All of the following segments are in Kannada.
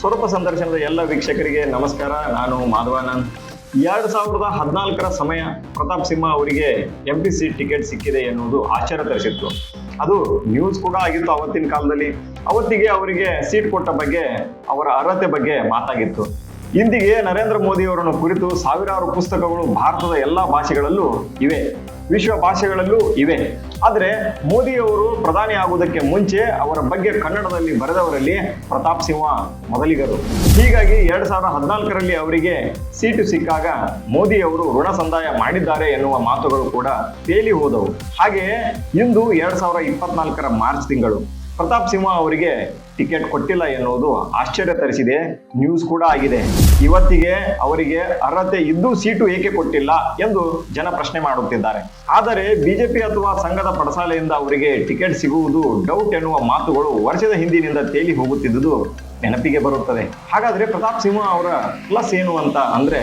ಸ್ವರೂಪ ಸಂದರ್ಶನದ ಎಲ್ಲ ವೀಕ್ಷಕರಿಗೆ ನಮಸ್ಕಾರ. ನಾನು ಮಾಧವಾನಂದ್. ಎರಡು ಸಾವಿರದ ಹದಿನಾಲ್ಕರ ಸಮಯ ಪ್ರತಾಪ್ ಸಿಂಹ ಅವರಿಗೆ ಎಂ ಪಿ ಸಿ ಟಿಕೆಟ್ ಸಿಕ್ಕಿದೆ ಎನ್ನುವುದು ಆಶ್ಚರ್ಯ ತರಿಸಿತ್ತು ಅದು ನ್ಯೂಸ್ ಕೂಡ ಆಗಿತ್ತು ಅವತ್ತಿನ ಕಾಲದಲ್ಲಿ. ಅವತ್ತಿಗೆ ಅವರಿಗೆ ಸೀಟ್ ಕೊಟ್ಟ ಬಗ್ಗೆ, ಅವರ ಅರ್ಹತೆ ಬಗ್ಗೆ ಮಾತಾಗಿತ್ತು. ಇಂದಿಗೆ ನರೇಂದ್ರ ಮೋದಿ ಅವರನ್ನು ಕುರಿತು ಸಾವಿರಾರು ಪುಸ್ತಕಗಳು ಭಾರತದ ಎಲ್ಲಾ ಭಾಷೆಗಳಲ್ಲೂ ಇವೆ. ವಿಶ್ವ ಭಾಷೆಗಳಲ್ಲೂ ಇವೆ. ಆದರೆ ಮೋದಿಯವರು ಪ್ರಧಾನಿ ಆಗುವುದಕ್ಕೆ ಮುಂಚೆ ಅವರ ಬಗ್ಗೆ ಕನ್ನಡದಲ್ಲಿ ಬರೆದವರಲ್ಲಿ ಪ್ರತಾಪ್ ಸಿಂಹ ಮೊದಲಿಗರು. ಹೀಗಾಗಿ ಎರಡ್ ಸಾವಿರದ ಹದಿನಾಲ್ಕರಲ್ಲಿ ಅವರಿಗೆ ಸೀಟು ಸಿಕ್ಕಾಗ ಮೋದಿಯವರು ಋಣ ಸಂದಾಯ ಮಾಡಿದ್ದಾರೆ ಎನ್ನುವ ಮಾತುಗಳು ಕೂಡ ತೇಲಿ ಹೋದವು. ಹಾಗೆಯೇ ಇಂದು ಎರಡ್ ಸಾವಿರದ ಇಪ್ಪತ್ನಾಲ್ಕರ ಮಾರ್ಚ್ ತಿಂಗಳು ಪ್ರತಾಪ್ ಸಿಂಹ ಅವರಿಗೆ ಟಿಕೆಟ್ ಕೊಟ್ಟಿಲ್ಲ ಎನ್ನುವುದು ಆಶ್ಚರ್ಯ ತರಿಸಿದೆ. ನ್ಯೂಸ್ ಕೂಡ ಆಗಿದೆ. ಇವತ್ತಿಗೆ ಅವರಿಗೆ ಅರ್ಹತೆ ಇದ್ದು ಸೀಟು ಏಕೆ ಕೊಟ್ಟಿಲ್ಲ ಎಂದು ಜನ ಪ್ರಶ್ನೆ ಮಾಡುತ್ತಿದ್ದಾರೆ. ಆದರೆ ಬಿಜೆಪಿ ಅಥವಾ ಸಂಘದ ಪಡಸಾಲೆಯಿಂದ ಅವರಿಗೆ ಟಿಕೆಟ್ ಸಿಗುವುದು ಡೌಟ್ ಎನ್ನುವ ಮಾತುಗಳು ವರ್ಷದ ಹಿಂದಿನಿಂದ ತೇಲಿ ಹೋಗುತ್ತಿದ್ದುದು ನೆನಪಿಗೆ ಬರುತ್ತದೆ. ಹಾಗಾದ್ರೆ ಪ್ರತಾಪ್ ಸಿಂಹ ಅವರ ಪ್ಲಸ್ ಏನು ಅಂತ ಅಂದ್ರೆ,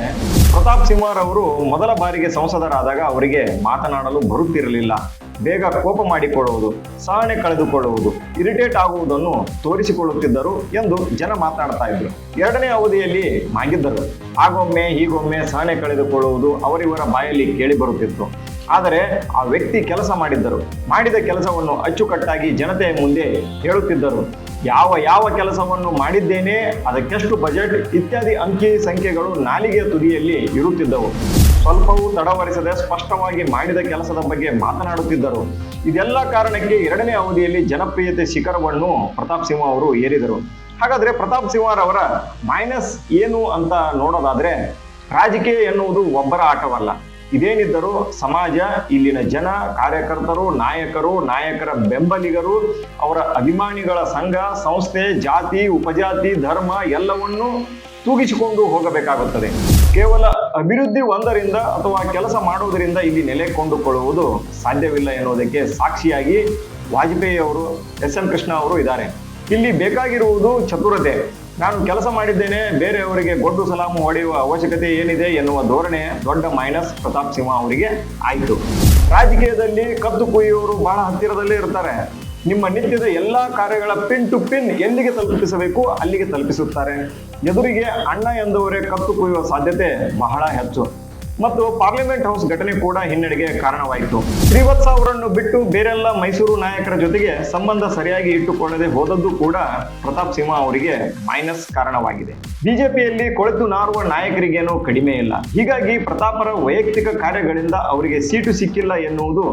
ಪ್ರತಾಪ್ ಸಿಂಹರವರು ಮೊದಲ ಬಾರಿಗೆ ಸಂಸದರಾದಾಗ ಅವರಿಗೆ ಮಾತನಾಡಲು ಬರುತ್ತಿರಲಿಲ್ಲ. ಬೇಗ ಕೋಪ ಮಾಡಿಕೊಳ್ಳುವುದು ಸಹನೆ ಕಳೆದುಕೊಳ್ಳುವುದು ಇರಿಟೇಟ್ ಆಗುವುದನ್ನು ತೋರಿಸಿಕೊಳ್ಳುತ್ತಿದ್ದರು ಎಂದು ಜನ ಮಾತನಾಡ್ತಾ ಇದ್ರು. ಎರಡನೇ ಅವಧಿಯಲ್ಲಿ ಮಾಗಿದ್ದರು. ಆಗೊಮ್ಮೆ ಹೀಗೊಮ್ಮೆ ಸಹನೆ ಕಳೆದುಕೊಳ್ಳುವುದು ಅವರಿವರ ಬಾಯಲ್ಲಿ ಕೇಳಿ ಬರುತ್ತಿತ್ತು. ಆದರೆ ಆ ವ್ಯಕ್ತಿ ಕೆಲಸ ಮಾಡಿದ್ದರು. ಮಾಡಿದ ಕೆಲಸವನ್ನು ಅಚ್ಚುಕಟ್ಟಾಗಿ ಜನತೆಯ ಮುಂದೆ ಹೇಳುತ್ತಿದ್ದರು. ಯಾವ ಯಾವ ಕೆಲಸವನ್ನು ಮಾಡಿದ್ದೇನೆ, ಅದಕ್ಕೆಷ್ಟು ಬಜೆಟ್ ಇತ್ಯಾದಿ ಅಂಕಿ ಸಂಖ್ಯೆಗಳು ನಾಲಿಗೆಯ ತುದಿಯಲ್ಲಿ ಇರುತ್ತಿದ್ದವು. ಸ್ವಲ್ಪವೂ ತಡವರಿಸದೆ ಸ್ಪಷ್ಟವಾಗಿ ಮಾಡಿದ ಕೆಲಸದ ಬಗ್ಗೆ ಮಾತನಾಡುತ್ತಿದ್ದರು. ಇದೆಲ್ಲ ಕಾರಣಕ್ಕೆ ಎರಡನೇ ಅವಧಿಯಲ್ಲಿ ಜನಪ್ರಿಯತೆ ಶಿಖರವನ್ನು ಪ್ರತಾಪ್ ಸಿಂಹ ಅವರು ಏರಿದರು. ಹಾಗಾದ್ರೆ ಪ್ರತಾಪ್ ಸಿಂಹರವರ ಮೈನಸ್ ಏನು ಅಂತ ನೋಡೋದಾದ್ರೆ ರಾಜಕೀಯ ಎನ್ನುವುದು ಒಬ್ಬರ ಆಟವಲ್ಲ. ಇದೇನಿದ್ದರೂ ಸಮಾಜ, ಇಲ್ಲಿನ ಜನ, ಕಾರ್ಯಕರ್ತರು, ನಾಯಕರು, ನಾಯಕರ ಬೆಂಬಲಿಗರು, ಅವರ ಅಭಿಮಾನಿಗಳ ಸಂಘ, ಸಂಸ್ಥೆ, ಜಾತಿ, ಉಪಜಾತಿ, ಧರ್ಮ ಎಲ್ಲವನ್ನೂ ತೂಗಿಸಿಕೊಂಡು ಹೋಗಬೇಕಾಗುತ್ತದೆ. ಕೇವಲ ಅಭಿವೃದ್ಧಿ ಒಂದರಿಂದ ಅಥವಾ ಕೆಲಸ ಮಾಡುವುದರಿಂದ ಇಲ್ಲಿ ನೆಲೆ ಕೊಂಡುಕೊಳ್ಳುವುದು ಸಾಧ್ಯವಿಲ್ಲ ಎನ್ನುವುದಕ್ಕೆ ಸಾಕ್ಷಿಯಾಗಿ ವಾಜಪೇಯಿ ಅವರು, ಎಸ್ ಎಂ ಕೃಷ್ಣ ಅವರು ಇದ್ದಾರೆ. ಇಲ್ಲಿ ಬೇಕಾಗಿರುವುದು ಚತುರತೆ. ನಾನು ಕೆಲಸ ಮಾಡಿದ್ದೇನೆ, ಬೇರೆಯವರಿಗೆ ಗೊಡ್ಡು ಸಲಾಮು ಹೊಡೆಯುವ ಅವಶ್ಯಕತೆ ಏನಿದೆ ಎನ್ನುವ ಧೋರಣೆ ದೊಡ್ಡ ಮೈನಸ್ ಪ್ರತಾಪ್ ಸಿಂಹ ಅವರಿಗೆ ಆಯಿತು. ರಾಜಕೀಯದಲ್ಲಿ ಕದ್ದು ಕುಯ್ಯುವವರು ಬಹಳ ಹತ್ತಿರದಲ್ಲೇ ಇರ್ತಾರೆ. ನಿಮ್ಮ ನಿತ್ಯದ ಎಲ್ಲಾ ಕಾರ್ಯಗಳ ಪಿನ್ ಟು ಪಿನ್ ಎಲ್ಲಿಗೆ ತಲುಪಿಸಬೇಕು, ಅಲ್ಲಿಗೆ ತಲುಪಿಸುತ್ತಾರೆ. ಎದುರಿಗೆ ಅಣ್ಣ ಎಂದವರೇ ಕತ್ತು ಕುಯ್ಯುವ ಸಾಧ್ಯತೆ ಬಹಳ ಹೆಚ್ಚು. ಮತ್ತು ಪಾರ್ಲಿಮೆಂಟ್ ಹೌಸ್ ಘಟನೆ ಕೂಡ ಹಿನ್ನಡೆಗೆ ಕಾರಣವಾಯಿತು. ಶ್ರೀವತ್ಸ ಅವರನ್ನು ಬಿಟ್ಟು ಬೇರೆಲ್ಲ ಮೈಸೂರು ನಾಯಕರ ಜೊತೆಗೆ ಸಂಬಂಧ ಸರಿಯಾಗಿ ಇಟ್ಟುಕೊಳ್ಳದೆ ಹೋದದ್ದು ಕೂಡ ಪ್ರತಾಪ್ ಸಿಂಹ ಅವರಿಗೆ ಮೈನಸ್ ಕಾರಣವಾಗಿದೆ. ಬಿಜೆಪಿಯಲ್ಲಿ ಕೊಳೆತು ನಾರುವ ನಾಯಕರಿಗೇನು ಕಡಿಮೆ ಇಲ್ಲ. ಹೀಗಾಗಿ ಪ್ರತಾಪರ ವೈಯಕ್ತಿಕ ಕಾರ್ಯಗಳಿಂದ ಅವರಿಗೆ ಸೀಟು ಸಿಕ್ಕಿಲ್ಲ ಎನ್ನುವುದು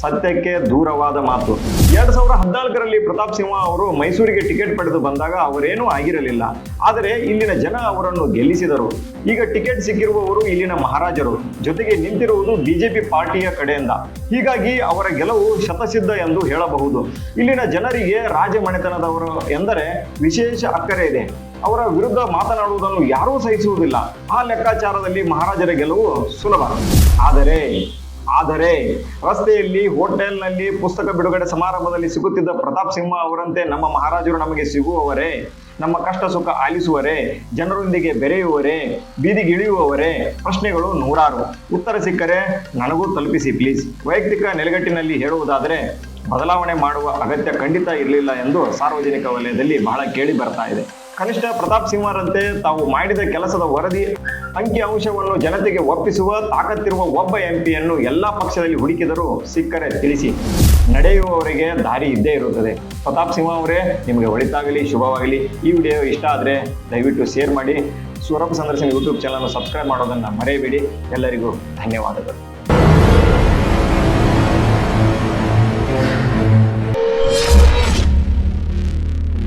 ಸತ್ಯಕ್ಕೆ ದೂರವಾದ ಮಾತು. ಎರಡ್ ಸಾವಿರದ ಹದಿನಾಲ್ಕರಲ್ಲಿ ಪ್ರತಾಪ್ ಸಿಂಹ ಅವರು ಮೈಸೂರಿಗೆ ಟಿಕೆಟ್ ಪಡೆದು ಬಂದಾಗ ಅವರೇನೂ ಆಗಿರಲಿಲ್ಲ. ಆದರೆ ಇಲ್ಲಿನ ಜನ ಅವರನ್ನು ಗೆಲ್ಲಿಸಿದರು. ಈಗ ಟಿಕೆಟ್ ಸಿಕ್ಕಿರುವವರು ಇಲ್ಲಿನ ಮಹಾರಾಜರು. ಜೊತೆಗೆ ನಿಂತಿರುವುದು ಬಿಜೆಪಿ ಪಾರ್ಟಿಯ ಕಡೆಯಿಂದ. ಹೀಗಾಗಿ ಅವರ ಗೆಲುವು ಶತಸಿದ್ಧ ಎಂದು ಹೇಳಬಹುದು. ಇಲ್ಲಿನ ಜನರಿಗೆ ರಾಜಮನೆತನದವರು ಎಂದರೆ ವಿಶೇಷ ಅಕ್ಕರೆ ಇದೆ. ಅವರ ವಿರುದ್ಧ ಮಾತನಾಡುವುದನ್ನು ಯಾರೂ ಸಹಿಸುವುದಿಲ್ಲ. ಆ ಲೆಕ್ಕಾಚಾರದಲ್ಲಿ ಮಹಾರಾಜರ ಗೆಲುವು ಸುಲಭ. ಆದರೆ ಆದರೆ ರಸ್ತೆಯಲ್ಲಿ ಹೋಟೆಲ್ನಲ್ಲಿ ಪುಸ್ತಕ ಬಿಡುಗಡೆ ಸಮಾರಂಭದಲ್ಲಿ ಸಿಗುತ್ತಿದ್ದ ಪ್ರತಾಪ್ ಸಿಂಹ ಅವರಂತೆ ನಮ್ಮ ಮಹಾರಾಜರು ನಮಗೆ ಸಿಗುವವರೇ, ನಮ್ಮ ಕಷ್ಟ ಸುಖ ಆಲಿಸುವರೇ, ಜನರೊಂದಿಗೆ ಬೆರೆಯುವರೇ ಬೀದಿಗಿಳಿಯುವವರೇ ಪ್ರಶ್ನೆಗಳು ನೂರಾರು. ಉತ್ತರ ಸಿಕ್ಕರೆ ನನಗೂ ತಲುಪಿಸಿ ಪ್ಲೀಸ್ ವೈಯಕ್ತಿಕ ನೆಲೆಗಟ್ಟಿನಲ್ಲಿ ಹೇಳುವುದಾದರೆ ಬದಲಾವಣೆ ಮಾಡುವ ಅಗತ್ಯ ಖಂಡಿತ ಇರಲಿಲ್ಲ ಎಂದು ಸಾರ್ವಜನಿಕ ವಲಯದಲ್ಲಿ ಬಹಳ ಕೇಳಿ ಬರ್ತಾ ಇದೆ. ಕನಿಷ್ಠ ಪ್ರತಾಪ್ ಸಿಂಹರಂತೆ ತಾವು ಮಾಡಿದ ಕೆಲಸದ ವರದಿ ಅಂಕಿ ಅಂಶವನ್ನು ಜನತೆಗೆ ಒಪ್ಪಿಸುವ ತಾಕತ್ತಿರುವ ಒಬ್ಬ ಎಂಪಿಯನ್ನು ಎಲ್ಲಾ ಪಕ್ಷದಲ್ಲಿ ಹುಡುಕಿದರೂ ಸಿಕ್ಕರೆ ತಿಳಿಸಿ. ನಡೆಯುವವರಿಗೆ ದಾರಿ ಇದ್ದೇ ಇರುತ್ತದೆ. ಪ್ರತಾಪ್ ಸಿಂಹ ಅವರೇ, ನಿಮಗೆ ಒಳಿತಾಗಲಿ, ಶುಭವಾಗಲಿ. ಈ ವಿಡಿಯೋ ಇಷ್ಟ ಆದರೆ ದಯವಿಟ್ಟು ಶೇರ್ ಮಾಡಿ. ಸ್ವರೂಪ ಸಂದರ್ಶನ ಯೂಟ್ಯೂಬ್ ಚಾನಲ್ ಸಬ್ಸ್ಕ್ರೈಬ್ ಮಾಡೋದನ್ನು ಮರೆಯಬೇಡಿ. ಎಲ್ಲರಿಗೂ ಧನ್ಯವಾದಗಳು.